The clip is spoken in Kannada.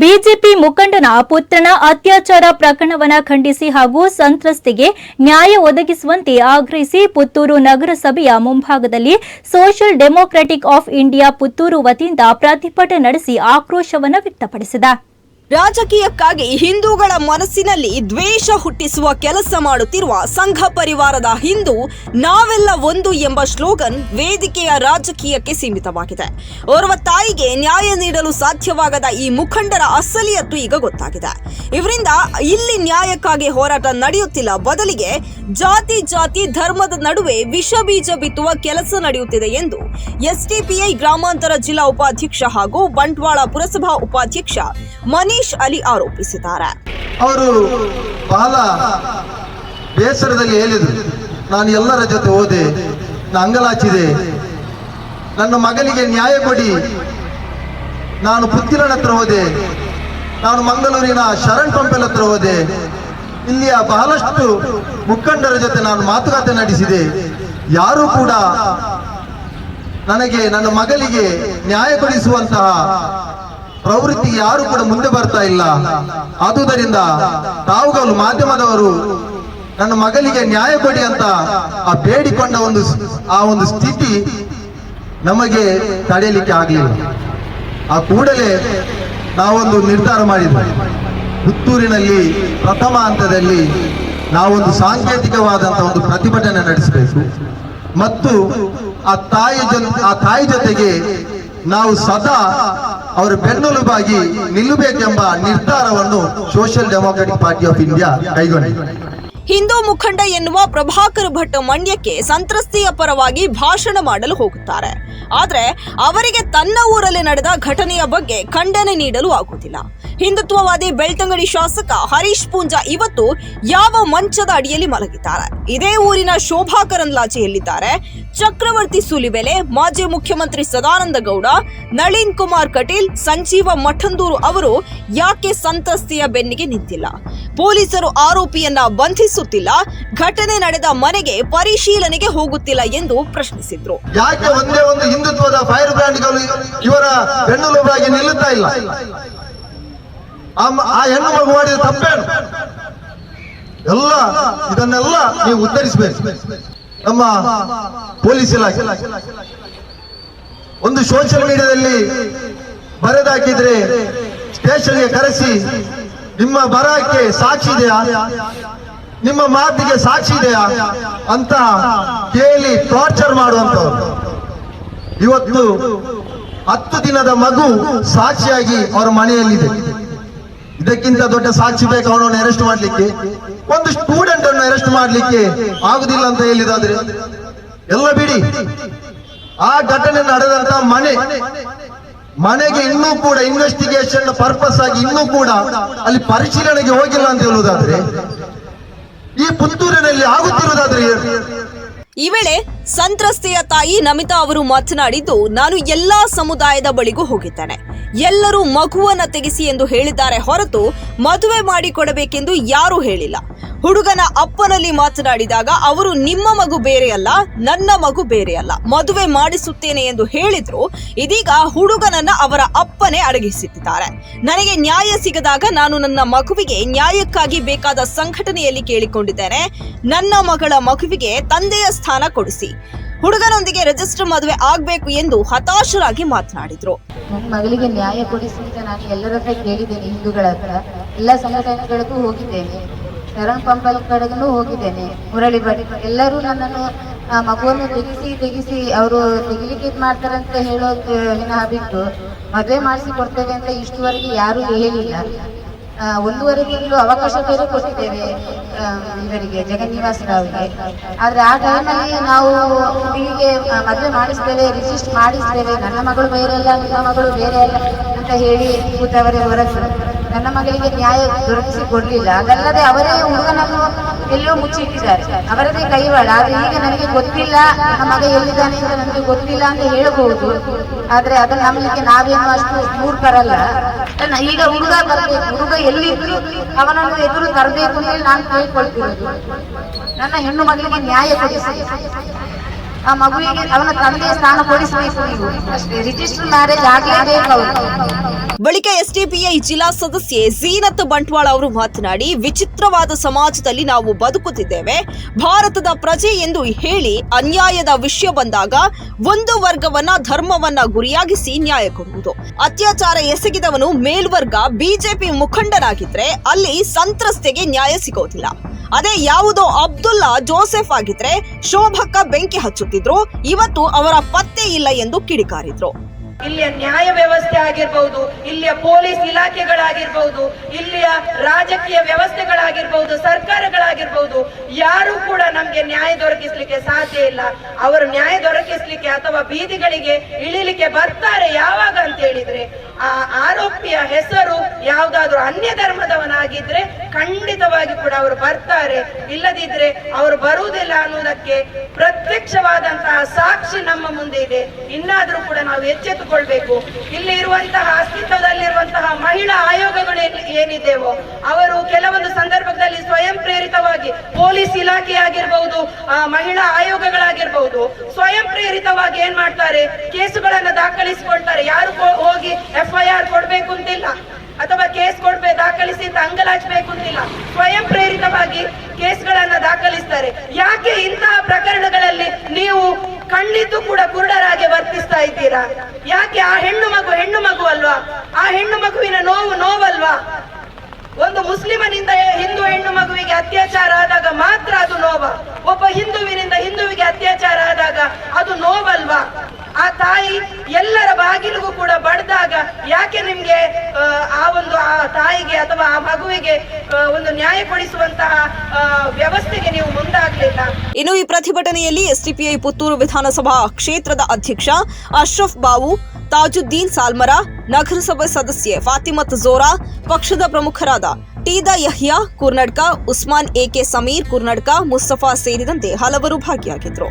ಬಿಜೆಪಿ ಮುಖಂಡನ ಪುತ್ರನ ಅತ್ಯಾಚಾರ ಪ್ರಕರಣವನ್ನು ಖಂಡಿಸಿ ಹಾಗೂ ಸಂತ್ರಸ್ತೆಗೆ ನ್ಯಾಯ ಒದಗಿಸುವಂತೆ ಆಗ್ರಹಿಸಿ ಪುತ್ತೂರು ನಗರಸಭೆಯ ಮುಂಭಾಗದಲ್ಲಿ social democratic of India Puttur ವತಿಯಿಂದ ಪ್ರತಿಭಟನೆ ನಡೆಸಿ ಆಕ್ರೋಶವನ್ನು ವ್ಯಕ್ತಪಡಿಸಿದ. ರಾಜಕೀಯಕ್ಕಾಗಿ ಹಿಂದೂಗಳ ಮನಸ್ಸಿನಲ್ಲಿ ದ್ವೇಷ ಹುಟ್ಟಿಸುವ ಕೆಲಸ ಮಾಡುತ್ತಿರುವ ಸಂಘ ಪರಿವಾರದ ಹಿಂದೂ, ನಾವೆಲ್ಲ ಒಂದು ಎಂಬ ಸ್ಲೋಗನ್ ವೇದಿಕೆಯ ರಾಜಕೀಯಕ್ಕೆ ಸೀಮಿತವಾಗಿದೆ. ಓರ್ವ ತಾಯಿಗೆ ನ್ಯಾಯ ನೀಡಲು ಸಾಧ್ಯವಾಗದ ಈ ಮುಖಂಡರ ಅಸಲಿಯತ್ತು ಈಗ ಗೊತ್ತಾಗಿದೆ. ಇವರಿಂದ ಇಲ್ಲಿ ನ್ಯಾಯಕ್ಕಾಗಿ ಹೋರಾಟ ನಡೆಯುತ್ತಿಲ್ಲ. ಬದಲಿಗೆ ಜಾತಿ ಜಾತಿ ಧರ್ಮದ ನಡುವೆ ವಿಷ ಬೀಜ ಬಿತ್ತುವ ಕೆಲಸ ನಡೆಯುತ್ತಿದೆ ಎಂದು ಎಸ್ಡಿಪಿಐ ಗ್ರಾಮಾಂತರ ಜಿಲ್ಲಾ ಉಪಾಧ್ಯಕ್ಷ ಹಾಗೂ ಬಂಟ್ವಾಳ ಪುರಸಭಾ ಉಪಾಧ್ಯಕ್ಷ ಮನೀಶ್ ಅಲಿ ಆರೋಪಿಸಿದ್ದಾರೆ. ಅವರು ಬಹಳ ಬೇಸರದಲ್ಲಿ ಹೇಳಿದರು, ನಾನು ಎಲ್ಲರ ಜೊತೆ ಹೋದೆ, ನಾನು ಅಂಗಲಾಚಿದೆ, ನನ್ನ ಮಗನಿಗೆ ನ್ಯಾಯ ಕೊಡಿ, ನಾನು ಪುತ್ತಿರನ ಹತ್ರ ಹೋದೆ, ನಾನು ಮಂಗಳೂರಿನ ಶರಣ್ ಪಂಪೆಲ್ ಹತ್ರ ಹೋದೆ, ಇಲ್ಲಿಯ ಬಹಳಷ್ಟು ಮುಖಂಡರ ಜೊತೆ ನಾನು ಮಾತುಕತೆ ನಡೆಸಿದೆ, ಯಾರು ಕೂಡ ನನಗೆ, ನನ್ನ ಮಗಳಿಗೆ ನ್ಯಾಯ ಕೊಡಿಸುವಂತಹ ಪ್ರವೃತ್ತಿಗೆ ಯಾರು ಕೂಡ ಮುಂದೆ ಬರ್ತಾ ಇಲ್ಲ. ಆದುದರಿಂದ ತಾವುಗಳು ಮಾಧ್ಯಮದವರು ನನ್ನ ಮಗಳಿಗೆ ನ್ಯಾಯ ಕೊಡಿ ಅಂತ ಆ ಬೇಡಿಕೊಂಡ ಒಂದು ಆ ಒಂದು ಸ್ಥಿತಿ ನಮಗೆ ತಡೆಯಲಿಕ್ಕೆ ಆಗಲಿಲ್ಲ. ಆ ಕೂಡಲೇ ನಾವೊಂದು ನಿರ್ಧಾರ ಮಾಡಿದ್ವಿ. ಪುತ್ತೂರಿನಲ್ಲಿ ಪ್ರಥಮ ಹಂತದಲ್ಲಿ ನಾವೊಂದು ಸಾಂಕೇತಿಕವಾದಂತಹ ಒಂದು ಪ್ರತಿಭಟನೆ ನಡೆಸಬೇಕು. ಮತ್ತು ಆ ತಾಯಿ ಜೊತೆ ಆ ತಾಯಿ ಜೊತೆಗೆ ನಾವು ಸದಾ ಅವರ ಬೆನ್ನೆಲುಬಾಗಿ ನಿಲ್ಲಬೇಕೆಂಬ ನಿರ್ಧಾರವನ್ನು social democratic party of India ಕೈಗೊಂಡಿದೆ. ಹಿಂದೂ ಮುಖಂಡ ಎನ್ನುವ ಪ್ರಭಾಕರ್ ಭಟ್ ಮಂಡ್ಯಕ್ಕೆ ಸಂತ್ರಸ್ತೆಯ ಪರವಾಗಿ ಭಾಷಣ ಮಾಡಲು ಹೋಗುತ್ತಾರೆ. ಆದರೆ ಅವರಿಗೆ ತನ್ನ ಊರಲ್ಲಿ ನಡೆದ ಘಟನೆಯ ಬಗ್ಗೆ ಖಂಡನೆ ನೀಡಲು ಆಗುತ್ತಿಲ್ಲ ಹಿಂದುತ್ವವಾದಿ ಬೆಳ್ತಂಗಡಿ ಶಾಸಕ ಹರೀಶ್ ಪೂಂಜಾ ಇವತ್ತು ಯಾವ ಮಂಚದ ಅಡಿಯಲ್ಲಿ ಮಲಗಿದ್ದಾರೆ. ಇದೇ ಊರಿನ ಶೋಭಾ ಕರಂದ್ಲಾಜೆ ಎಲ್ಲಿದ್ದಾರೆ ಚಕ್ರವರ್ತಿ ಸುಲಿಬೆಲೆ, ಮಾಜಿ ಮುಖ್ಯಮಂತ್ರಿ ಸದಾನಂದ ಗೌಡ, ನಳಿನ್ ಕುಮಾರ್ ಕಟೀಲ್, ಸಂಜೀವ ಮಠಂದೂರು ಅವರು ಯಾಕೆ ಸಂತ್ರಸ್ತೆಯ ಬೆನ್ನಿಗೆ ನಿಂತಿಲ್ಲ? ಪೊಲೀಸರು ಆರೋಪಿಯನ್ನ ಬಂಧಿಸುತ್ತಿಲ್ಲ, ಘಟನೆ ನಡೆದ ಮನೆಗೆ ಪರಿಶೀಲನೆಗೆ ಹೋಗುತ್ತಿಲ್ಲ ಎಂದು ಪ್ರಶ್ನಿಸಿದ್ರು. ಯಾಕೆ ಒಂದೇ ಒಂದು ಹಿಂದುತ್ವದ ಫೈರ್ ಬ್ರ್ಯಾಂಡ್ಗಳು ಇವರ ಬೆನ್ನೆಲುಬಾಗಿ ನಿಲ್ಲುತ್ತಾ ಇಲ್ಲ? ಆ ಹೆಣ್ಣು ಮಗು ಮಾಡಿದ ತಪ್ಪೇನು? ಎಲ್ಲ, ಇದನ್ನೆಲ್ಲ ನೀವು ಉತ್ತರಿಸಬೇಕು ನಮ್ಮ ಪೊಲೀಸ್ ಇಲಾಖೆ. ಒಂದು ಸೋಷಿಯಲ್ ಮೀಡಿಯಾದಲ್ಲಿ ಬರೆದಾಕಿದ್ರೆ ಸ್ಟೇಷನ್ಗೆ ಕರೆಸಿ, ನಿಮ್ಮ ಬರಹಕ್ಕೆ ಸಾಕ್ಷಿ ಇದೆಯಾ? ನಿಮ್ಮ ಮಾತಿಗೆ ಸಾಕ್ಷಿ ಇದೆಯಾ? ಅಂತ ಕೇಳಿ ಟಾರ್ಚರ್ ಮಾಡುವಂತ ಇವತ್ತು ಹತ್ತು ದಿನದ ಮಗು ಸಾಕ್ಷಿಯಾಗಿ ಅವರ ಮನೆಯಲ್ಲಿದೆ. ಇದಕ್ಕಿಂತ ದೊಡ್ಡ ಸಾಕ್ಷಿ ಬೇಕು ಅವನನ್ನು ಅರೆಸ್ಟ್ ಮಾಡ್ಲಿಕ್ಕೆ. ಒಂದು ಸ್ಟೂಡೆಂಟ್ ಅನ್ನು ಅರೆಸ್ಟ್ ಮಾಡ್ಲಿಕ್ಕೆ ಆಗುದಿಲ್ಲ ಅಂತ ಹೇಳಿದಾದ್ರೆ? ಎಲ್ಲ ಬಿಡಿ. ಆ ಘಟನೆ ನಡೆದಂತ ಮನೆ, ಮನೆಗೆ ಇನ್ನೂ ಕೂಡ ಇನ್ವೆಸ್ಟಿಗೇಷನ್ ಪರ್ಪಸ್ ಆಗಿ ಇನ್ನೂ ಕೂಡ ಅಲ್ಲಿ ಪರಿಶೀಲನೆಗೆ ಹೋಗಿಲ್ಲ ಅಂತ ಹೇಳುವುದಾದ್ರೆ ಈ ಪುತ್ತೂರಿನಲ್ಲಿ ಆಗುತ್ತಿರುವುದಾದ್ರೆ? ಈ ವೇಳೆ ಸಂತ್ರಸ್ತೆಯ ತಾಯಿ ನಮಿತಾ ಅವರು ಮಾತನಾಡಿದ್ದು, ನಾನು ಎಲ್ಲಾ ಸಮುದಾಯದ ಬಳಿಗೂ ಹೋಗಿದ್ದೇನೆ. ಎಲ್ಲರೂ ಮಗುವನ್ನ ತೆಗೆಸಿ ಎಂದು ಹೇಳಿದ್ದಾರೆ ಹೊರತು ಮದುವೆ ಮಾಡಿಕೊಡಬೇಕೆಂದು ಯಾರೂ ಹೇಳಿಲ್ಲ. ಹುಡುಗನ ಅಪ್ಪನಲ್ಲಿ ಮಾತನಾಡಿದಾಗ ಅವರು ನಿಮ್ಮ ಮಗು ಬೇರೆಯಲ್ಲ, ನನ್ನ ಮಗು ಬೇರೆಯಲ್ಲ, ಮದುವೆ ಮಾಡಿಸುತ್ತೇನೆ ಎಂದು ಹೇಳಿದ್ರು. ಇದೀಗ ಹುಡುಗನನ್ನ ಅವರ ಅಪ್ಪನೇ ಅಡಗಿಸುತ್ತಿದ್ದಾರೆ ನನಗೆ ನ್ಯಾಯ ಸಿಗದಾಗ ನಾನು ನನ್ನ ಮಗುವಿಗೆ ನ್ಯಾಯಕ್ಕಾಗಿ ಬೇಕಾದ ಸಂಘಟನೆಯಲ್ಲಿ ಕೇಳಿಕೊಂಡಿದ್ದೇನೆ. ನನ್ನ ಮಗಳ ಮಗುವಿಗೆ ತಂದೆಯ ಸ್ಥಾನ ಕೊಡಿಸಿ. ಹುಡುಗನೊಂದಿಗೆ ರಿಜಿಸ್ಟರ್ ಮದುವೆ ಆಗ್ಬೇಕು ಎಂದು ಹತಾಶರಾಗಿ ಮಾತನಾಡಿದ್ರು. ನನ್ನ ಮಗಳಿಗೆ ನ್ಯಾಯ ಕೊಡಿಸಿ ನಾನು ಎಲ್ಲರ ಹತ್ರ ಕೇಳಿದ್ದೇನೆ, ಹಿಂದೂಗಳ ಹತ್ರ. ಎಲ್ಲ ಸಂಘಟನೆಗಳಿಗೂ ಹೋಗಿದ್ದೇನೆ. ಶರಣ್ ಪಂಪಲ್ ಕಡೆಗೂ ಹೋಗಿದ್ದೇನೆ. ಮುರಳಿ ಭಟ್, ಎಲ್ಲರೂ ನನ್ನನ್ನು, ಆ, ಮಗುವನ್ನು ತೆಗಿಸಿ ತೆಗಿಸಿ ಅವರು ತೆಗಿಲಿಕ್ಕೆ ಇದು ಮಾಡ್ತಾರೆ ಅಂತ ಹೇಳೋದು ವಿನಃ ಬಿಟ್ಟು ಮದುವೆ ಮಾಡಿಸಿ ಕೊಡ್ತೇವೆ ಅಂತ ಇಷ್ಟುವರೆಗೆ ಯಾರೂ ಹೇಳಿಲ್ಲ. ಒಂದೂವರೆ ತಿಂಗಳು ಅವಕಾಶ ಬೇರೆ ಕೊಟ್ಟಿದ್ದೇವೆ ಇವರಿಗೆ ಜಗನ್ನಿವಾಸ ರಾವ್ಗೆ ಆದ್ರೆ ಆ ಟೈಮಲ್ಲಿ ನಾವು ಹೀಗೆ ಮದುವೆ ಮಾಡಿಸ್ತೇವೆ ರಿಜಿಸ್ಟ್ ಮಾಡಿಸ್ತೇವೆ. ನನ್ನ ಮಗಳು ಬೇರೆ ಅಲ್ಲ ನಿಮ್ಮ ಮಗಳು ಬೇರೆ ಅಲ್ಲ ಅಂತ ಹೇಳಿ ಕೂತವರೇ ಹೊರತು. ನನ್ನ ಮಗಳಿಗೆ ನ್ಯಾಯ ದೊರಕಿಸಿ ಕೊಡಲಿಲ್ಲ ಅದಲ್ಲದೆ ಅವರೇ ಹುಡುಗನನ್ನು ಎಲ್ಲೋ ಮುಚ್ಚಿಟ್ಟಿದ್ದಾರೆ. ಅವರದೇ ಕೈವಾಡ. ಆದರೆ ಈಗ ನನಗೆ ಗೊತ್ತಿಲ್ಲ. ನನ್ನ ಮಗ ಎಲ್ಲಿದ್ದಾನೆ ಅಂತ ನನಗೆ ಗೊತ್ತಿಲ್ಲ ಅಂತ ಹೇಳಬಹುದು. ಆದರೆ ಅದನ್ನು ನಂಬಲಿಕ್ಕೆ ನಾವೇನು ಅಷ್ಟು ಮೂರ್ಖರಲ್ಲ ಈಗ ಹುಡುಗ ಬರಬೇಕು. ಹುಡುಗ ಎಲ್ಲಿದ್ರು ಅವನನ್ನು ಎದುರು ತರಬೇಕು ಅಂತ ಹೇಳಿ ನಾನು ಕೇಳ್ಕೊಳ್ತಿರೋದು. ನನ್ನ ಹೆಣ್ಣು ಮಗಳಿಗೆ ನ್ಯಾಯ ಕೊಡಿಸಿ. ಆ ಮಗುವಿಗೆ ಅವನ ತಂದೆ ಸ್ಥಾನ ಕೊಡಿಸಬೇಕು ನೀವು. ರಿಜಿಸ್ಟರ್ ಮ್ಯಾರೇಜ್ ಆಗಲೇಬೇಕು ಬಳಿಕ ಎಸ್ಡಿಪಿಐ ಜಿಲ್ಲಾ ಸದಸ್ಯೆ ಜೀನತ್ ಬಂಟ್ವಾಳ ಅವರು ಮಾತನಾಡಿ, ವಿಚಿತ್ರವಾದ ಸಮಾಜದಲ್ಲಿ ನಾವು ಬದುಕುತ್ತಿದ್ದೇವೆ. ಭಾರತದ ಪ್ರಜೆ ಎಂದು ಹೇಳಿ ಅನ್ಯಾಯದ ವಿಷಯ ಬಂದಾಗ ಒಂದು ವರ್ಗವನ್ನ ಧರ್ಮವನ್ನ ಗುರಿಯಾಗಿಸಿ ನ್ಯಾಯ ಕೊಡುವುದು. ಅತ್ಯಾಚಾರ ಎಸಗಿದವನು ಮೇಲ್ವರ್ಗ, ಬಿಜೆಪಿ ಮುಖಂಡನಾಗಿದ್ರೆ ಅಲ್ಲಿ ಸಂತ್ರಸ್ತೆಗೆ ನ್ಯಾಯ ಸಿಗೋದಿಲ್ಲ. ಅದೇ ಯಾವುದೋ ಅಬ್ದುಲ್ಲಾ ಜೋಸೆಫ್ ಆಗಿದ್ರೆ ಶೋಭಕ್ಕ ಬೆಂಕಿ ಹಚ್ಚುತ್ತಿದ್ರು ಇವತ್ತು ಅವರ ಪತ್ತೆ ಇಲ್ಲ ಎಂದು ಕಿಡಿಕಾರಿದ್ರು. ಇಲ್ಲಿಯ ನ್ಯಾಯ ವ್ಯವಸ್ಥೆ ಆಗಿರ್ಬಹುದು ಇಲ್ಲಿಯ ಪೊಲೀಸ್ ಇಲಾಖೆಗಳಾಗಿರ್ಬಹುದು ಇಲ್ಲಿಯ ರಾಜಕೀಯ ವ್ಯವಸ್ಥೆಗಳಾಗಿರ್ಬಹುದು ಸರ್ಕಾರಗಳಾಗಿರ್ಬಹುದು ಯಾರು ಕೂಡ ನಮ್ಗೆ ನ್ಯಾಯ ದೊರಕಿಸ್ಲಿಕ್ಕೆ ಸಾಧ್ಯ ಇಲ್ಲ. ಅವರು ನ್ಯಾಯ ದೊರಕಿಸ್ಲಿಕ್ಕೆ ಅಥವಾ ಬೀದಿಗಳಿಗೆ ಇಳಿಲಿಕ್ಕೆ ಬರ್ತಾರೆ ಯಾವಾಗ ಅಂತ ಹೇಳಿದ್ರೆ, ಆ ಆರೋಪಿಯ ಹೆಸರು ಯಾವ್ದಾದ್ರು ಅನ್ಯ ಧರ್ಮದವನಾಗಿದ್ರೆ ಖಂಡಿತವಾಗಿ ಕೂಡ ಅವರು ಬರ್ತಾರೆ. ಇಲ್ಲದಿದ್ರೆ ಅವರು ಬರುವುದಿಲ್ಲ ಅನ್ನೋದಕ್ಕೆ ಪ್ರತ್ಯಕ್ಷವಾದಂತಹ ಸಾಕ್ಷಿ ನಮ್ಮ ಮುಂದೆ ಇದೆ. ಇನ್ನಾದ್ರೂ ಕೂಡ ನಾವು ಎಚ್ಚೆತ್ತುಕೊಳ್ಬೇಕು ಇಲ್ಲಿ ಇರುವಂತಹ ಅಸ್ತಿತ್ವದಲ್ಲಿರುವಂತಹ ಮಹಿಳಾ ಆಯೋಗಗಳು ಏನಿದ್ದೇವೋ, ಅವರು ಕೆಲವೊಂದು ಸಂದರ್ಭದಲ್ಲಿ ಸ್ವಯಂ ಪ್ರೇರಿತವಾಗಿ ಪೊಲೀಸ್ ಇಲಾಖೆ ಆಗಿರ್ಬಹುದು ಮಹಿಳಾ ಆಯೋಗಗಳಾಗಿರ್ಬಹುದು, ಸ್ವಯಂ ಪ್ರೇರಿತವಾಗಿ ಏನ್ ಮಾಡ್ತಾರೆ? ಕೇಸುಗಳನ್ನ ದಾಖಲಿಸಿಕೊಳ್ತಾರೆ. ಯಾರು ಹೋಗಿ ಎಫ್ಐಆರ್ ಕೊಡ್ಬೇಕು ಅಂತಿಲ್ಲ, ಅಥವಾ ಕೇಸ್ ಕೊಡ್ಬೇಕು ದಾಖಲಿಸಿ ಅಂತ ಅಂಗಲಾಚಬೇಕು ಅಂತಿಲ್ಲ ಸ್ವಯಂ ಪ್ರೇರಿತವಾಗಿ ಕೇಸ್ಗಳನ್ನ ದಾಖಲಿಸ್ತಾರೆ. ಯಾಕೆ ಇಂತಹ ಪ್ರಕರಣಗಳಲ್ಲಿ ನೀವು ಕಣ್ಣಿದ್ದು ಕೂಡ ಕುರುಡರಾಗಿ ವರ್ತಿಸ್ತಾ ಇದ್ದೀರಾ? ಯಾಕೆ ಆ ಹೆಣ್ಣು ಮಗು ಹೆಣ್ಣು ಮಗು ಅಲ್ವಾ? ಆ ಹೆಣ್ಣು ಮಗುವಿನ ನೋವು ನೋವಲ್ವಾ? ಒಂದು ಮುಸ್ಲಿಮನಿಂದ ಹಿಂದೂ ಹೆಣ್ಣು ಮಗುವಿಗೆ ಅತ್ಯಾಚಾರ ಆದಾಗ ಮಾತ್ರ ಅದು ನೋವ. ಒಬ್ಬ ಹಿಂದುವಿನಿಂದ ಹಿಂದುವಿಗೆ ಅತ್ಯಾಚಾರ ಆದಾಗ ಅದು ನೋವಲ್ವಾ? ಆ ತಾಯಿ ಎಲ್ಲರ ಬಾಗಿಲಿಗೂ ಕೂಡ ಬಡ್ದಾಗ ಯಾಕೆ ನಿಮ್ಗೆ ಆ, ಒಂದು ಆ ತಾಯಿಗೆ ಅಥವಾ ಆ ಮಗುವಿಗೆ ಒಂದು ನ್ಯಾಯ ಕೊಡಿಸುವಂತಹ ವ್ಯವಸ್ಥೆಗೆ ನೀವು ಮುಂದಾಗ್ಲಿಲ್ಲ? ಇನ್ನು ಈ ಪ್ರತಿಭಟನೆಯಲ್ಲಿ ಎಸ್ಡಿಪಿಐ ಪುತ್ತೂರು ವಿಧಾನಸಭಾ ಕ್ಷೇತ್ರದ ಅಧ್ಯಕ್ಷ ಅಶ್ರಫ್ ಬಾವು, ತಾಜುದ್ದೀನ್ ಸಾಲ್ಮರ, ನಗರಸಭೆ ಸದಸ್ಯೆ ಫಾತಿಮತ್ ಜೋರಾ, ಪಕ್ಷದ ಪ್ರಮುಖರಾದ ಟೀದಾ ಯಹ್ಯಾ ಕುರ್ನಡ್ಕ, ಉಸ್ಮಾನ್ ಎಕೆ ಸಮೀರ್ ಕುರ್ನಡ್ಕ, ಮುಸ್ತಫಾ ಸೇರಿದಂತೆ ಹಲವರು ಭಾಗಿಯಾಗಿದ್ದರು.